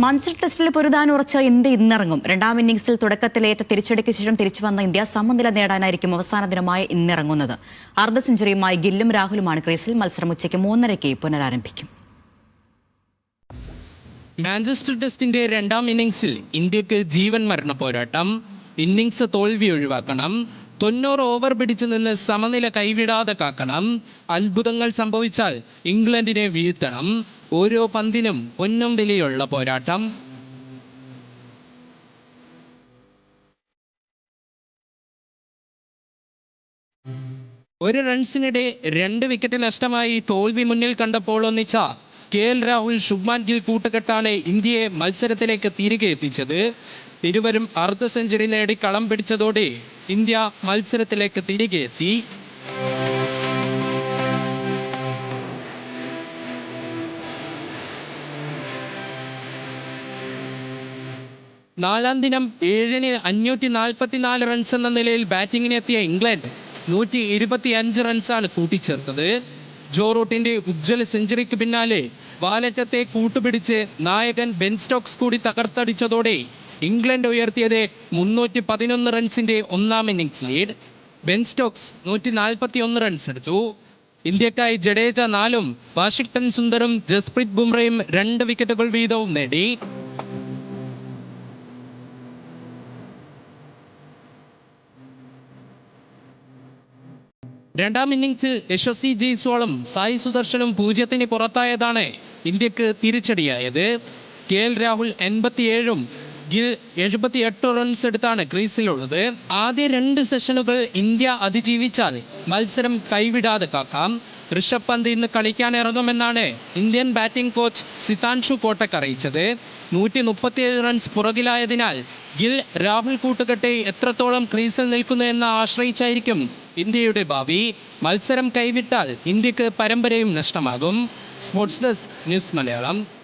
മൺസർ ടെസ്റ്റിൽ പൊരുതാൻ ഉറച്ച ഇന്ത്യ ഇന്നിറങ്ങും. രണ്ടാം ഇന്നിംഗ്സിൽ തുടക്കത്തിലേറ്റ തിരിച്ചടിക്ക് ശേഷം തിരിച്ചു വന്ന ഇന്ത്യ സമനില നേടാനായിരിക്കും അവസാന ദിനമായ ഇന്നിറങ്ങുന്നത്. അർദ്ധ സെഞ്ചുറിയുമായി ഗില്ലും രാഹുലുമാണ് ക്രീസിൽ മത്സരം ഉച്ചയ്ക്ക് മൂന്നരയ്ക്ക് പുനരാരംഭിക്കും. മാഞ്ചസ്റ്റർ ടെസ്റ്റിന്റെ രണ്ടാം ഇന്നിംഗ്സിൽ ഇന്ത്യയ്ക്ക് ജീവൻ മരണ പോരാട്ടം. ഇന്നിംഗ്സ് തോൽവി ഒഴിവാക്കണം. തൊണ്ണൂറ് ഓവർ പിടിച്ചു നിന്ന് സമനില കൈവിടാതെ കാക്കണം. അത്ഭുതങ്ങൾ സംഭവിച്ചാൽ ഇംഗ്ലണ്ടിനെ വീഴ്ത്തണം. ഓരോ പന്തിനും പൊന്നും വിലയുള്ള പോരാട്ടം. ഒരു റൺസിനിടെ രണ്ട് വിക്കറ്റ് നഷ്ടമായി തോൽവി മുന്നിൽ കണ്ടപ്പോൾ ഒന്നിച്ച കെ എൽ രാഹുൽ ശുഭ്മാൻ ഗിൽ കൂട്ടുകെട്ടാണ് ഇന്ത്യയെ മത്സരത്തിലേക്ക് തിരികെ എത്തിച്ചത്. ഇരുവരും അർദ്ധ സെഞ്ചുറി നേടി കളം പിടിച്ചതോടെ ഇന്ത്യ മത്സരത്തിലേക്ക് തിരികെ എത്തി. നാലാം ദിനം ഏഴിന് അഞ്ഞൂറ്റി നാൽപ്പത്തിനാല് റൺസ് എന്ന നിലയിൽ ബാറ്റിങ്ങിനെത്തിയ ഇംഗ്ലണ്ട് നൂറ്റി ഇരുപത്തി അഞ്ച് റൺസാണ് കൂട്ടിച്ചേർത്തത്. ജോ റൂട്ടിന്റെ ഉജ്ജ്വല സെഞ്ചുറിക്ക് പിന്നാലെ വാലറ്റത്തെ കൂട്ടുപിടിച്ച് നായകൻ ബെൻ സ്റ്റോക്സ് കൂടി തകർത്തടിച്ചതോടെ ഇംഗ്ലണ്ട് ഉയർത്തിയത് മുന്നൂറ്റി പതിനൊന്ന് റൺസിന്റെ ഒന്നാം ഇന്നിംഗ്സ് ലീഡ് ബെൻ സ്റ്റോക്സ് നൂറ്റി നാൽപ്പത്തി ഒന്ന് റൺസ് എടുത്തു. ഇന്ത്യക്കായി ജഡേജ നാലും വാഷിംഗ്ടൺ സുന്ദറും ജസ്പ്രീത് ബുംറയും രണ്ട് വിക്കറ്റുകൾ വീതവും നേടി. രണ്ടാം ഇന്നിംഗ്സ് യശസ്വി ജയ്സ്വാളും സായി സുദർശനും പൂജ്യത്തിന് പുറത്തായതാണ് ഇന്ത്യയ്ക്ക് തിരിച്ചടിയായത്. കെ എൽ രാഹുൽ എൺപത്തിയേഴും ഗിൽ എഴുപത്തി എട്ട് റൺസ് എടുത്താണ് ക്രീസിലുള്ളത്. ആദ്യ രണ്ട് സെഷനുകൾ ഇന്ത്യ അതിജീവിച്ചാൽ മത്സരം കൈവിടാതെ കാക്കാം. ഋഷഭ് പന്ത് ഇന്ന് കളിക്കാൻ ഇറങ്ങുമെന്നാണ് Indian batting coach Sitanshu Kotak അറിയിച്ചത്. നൂറ്റി മുപ്പത്തിയേഴ് റൺസ് പുറകിലായതിനാൽ ഗിൽ രാഹുൽ കൂട്ടുകെട്ടെ എത്രത്തോളം ക്രീസിൽ നിൽക്കുന്നു എന്ന് ആശ്രയിച്ചായിരിക്കും ഇന്ത്യയുടെ ഭാവി. മത്സരം കൈവിട്ടാൽ ഇന്ത്യയ്ക്ക് പരമ്പരയും നഷ്ടമാകും. Sports desk news Malayalam.